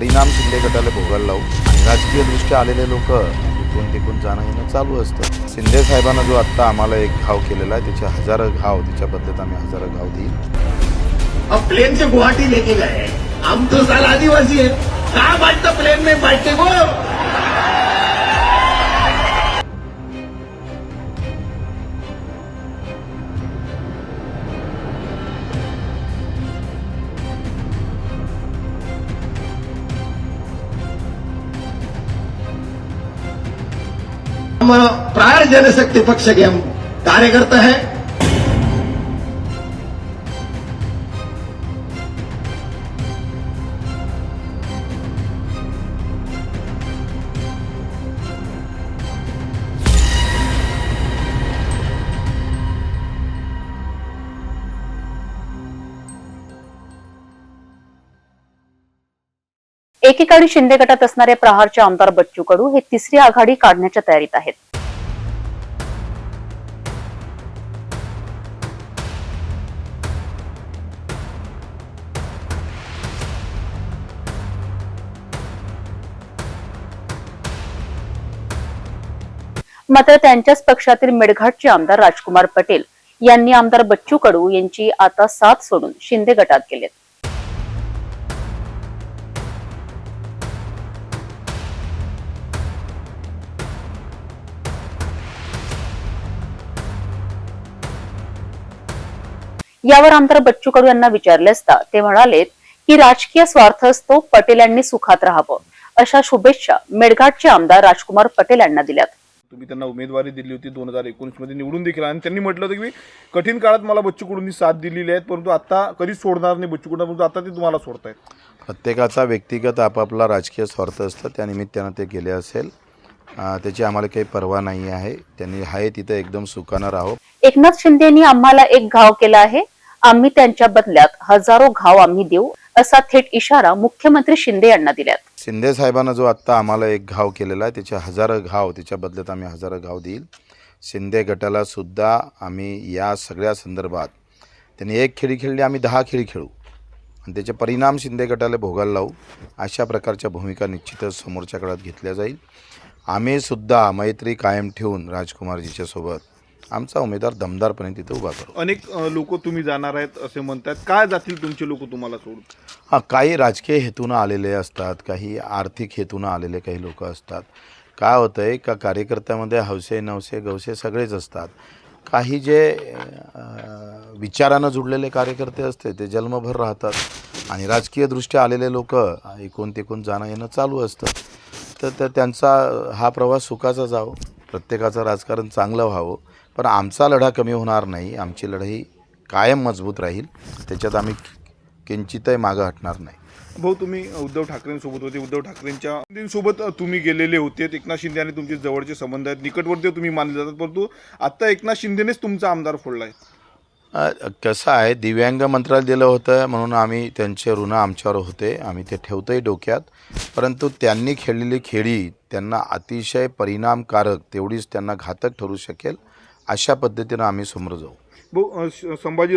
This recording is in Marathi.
परिणाम शिंदे गटाला भोगायला लावू. आणि राजकीयदृष्ट्या आलेले लोक इकडून तिकडून जाणं येणं चालू असतं. शिंदे साहेबांना जो आत्ता आम्हाला एक घाव केलेला आहे त्याचे हजारो घाव त्याच्या बद्दल आम्ही हजारो घाव देईल. प्लेन से गुवाहाटी लेके गए हम तो साल आदिवासी है. का बांटता प्लेन में बांटते को हो? हम प्राण जनशक्ति पक्ष के हम कार्यकर्ता हैं एकेकाळी शिंदे गटात असणारे प्रहारचे आमदार बच्चू कडू हे तिसरी आघाडी काढण्याच्या तयारीत आहेत. मात्र त्यांच्याच पक्षातील मेळघाटचे आमदार राजकुमार पटेल यांनी आमदार बच्चू कडू यांची आता साथ सोडून शिंदे गटात गेलेत. यावर आमदार बच्चू कडू यांना विचारले असता ते म्हणालेत की राजकीय स्वार्थ असतो पटेल यांनी सुखात राहावं. अशा शुभेच्छा मेळघाटचे आमदार राजकुमार पटेल यांना दिल्यात. तुम्ही त्यांना उमेदवारी दिली होती दोन हजार एकोणीसमध्ये निवडून देखील आणि त्यांनी म्हटलं होतं की कठीण काळात मला बच्चू कडूंनी साथ दिलेली आहेत परंतु आता कधीच सोडणार नाही बच्चू कडू परंतु आता ते तुम्हाला सोडतायत. प्रत्येकाचा व्यक्तिगत आपापला राजकीय स्वार्थ असतं. त्यानिमित्तानं ते गेले असेल. त्याची आम्हाला काही पर्वा नाही आहे. त्यांनी आहे तिथं एकदम सुखानं राहो. एकनाथ शिंदे यांनी आम्हाला एक घाव केला आहे. आम्ही त्यांच्या बदल्यात हजारो घाव आम्ही देऊ असा थेट इशारा मुख्यमंत्री शिंदे यांना दिल्यात. शिंदे साहेबांना जो आत्ता आम्हाला एक घाव केलेला आहे त्याचे हजारो घाव त्याच्या बदल्यात आम्ही हजारो घाव देईल. शिंदे गटाला सुद्धा आम्ही या सगळ्या संदर्भात त्यांनी एक खेळी खेळली आम्ही दहा खेळी खेळू. आणि त्याचे परिणाम शिंदे गटाला भोगायला लावू अशा प्रकारच्या भूमिका निश्चितच समोरच्या काळात घेतल्या जाईल. आम्ही सुद्धा मैत्री कायम ठेवून राजकुमारजीच्या सोबत आमचा उमेदवार दमदारपणे तिथे उभा करू अनेक लोक तुम्ही जाणार आहेत असे म्हणतात. काय जातील तुमचे लोक तुम्हाला सोडून? हां काही राजकीय हेतूनं आलेले असतात काही आर्थिक हेतूनं आलेले काही लोक असतात. काय होतं आहे का कार्यकर्त्यामध्ये हौसे नवसे गवसे सगळेच असतात. काही जे अं, विचारानं जुडलेले कार्यकर्ते असते ते जन्मभर राहतात. आणि राजकीयदृष्ट्या आलेले लोक एकूण तिकून जाणं येणं चालू असतं. तर तर त्यांचा हा प्रवास सुखाचा जावो. प्रत्येकाचं राजकारण चांगलं व्हावं. पण आमचा लढा कमी होणार नाही. आमची लढाई कायम मजबूत राहील. त्याच्यात आम्ही किंचितही मागं हटणार नाही. भाऊ तुम्ही उद्धव ठाकरेंसोबत होते. उद्धव ठाकरेंच्या सोबत तुम्ही गेलेले होते. एकनाथ शिंदे आणि तुमचे जवळचे संबंध आहेत. निकटवर्ती तुम्ही मानले जातात. परंतु आत्ता एकनाथ शिंदेनेच तुमचा आमदार फोडला आहे. कसं आहे दिव्यांग मंत्रालय दिलं होतं म्हणून आम्ही त्यांचे ऋण आमच्यावर होते आम्ही ते ठेवतोही डोक्यात. परंतु त्यांनी खेळलेली खेळी त्यांना अतिशय परिणामकारक तेवढीच त्यांना घातक ठरू शकेल अशा पद्धतीनं आम्ही समोर जाऊ. भाऊ संभाजी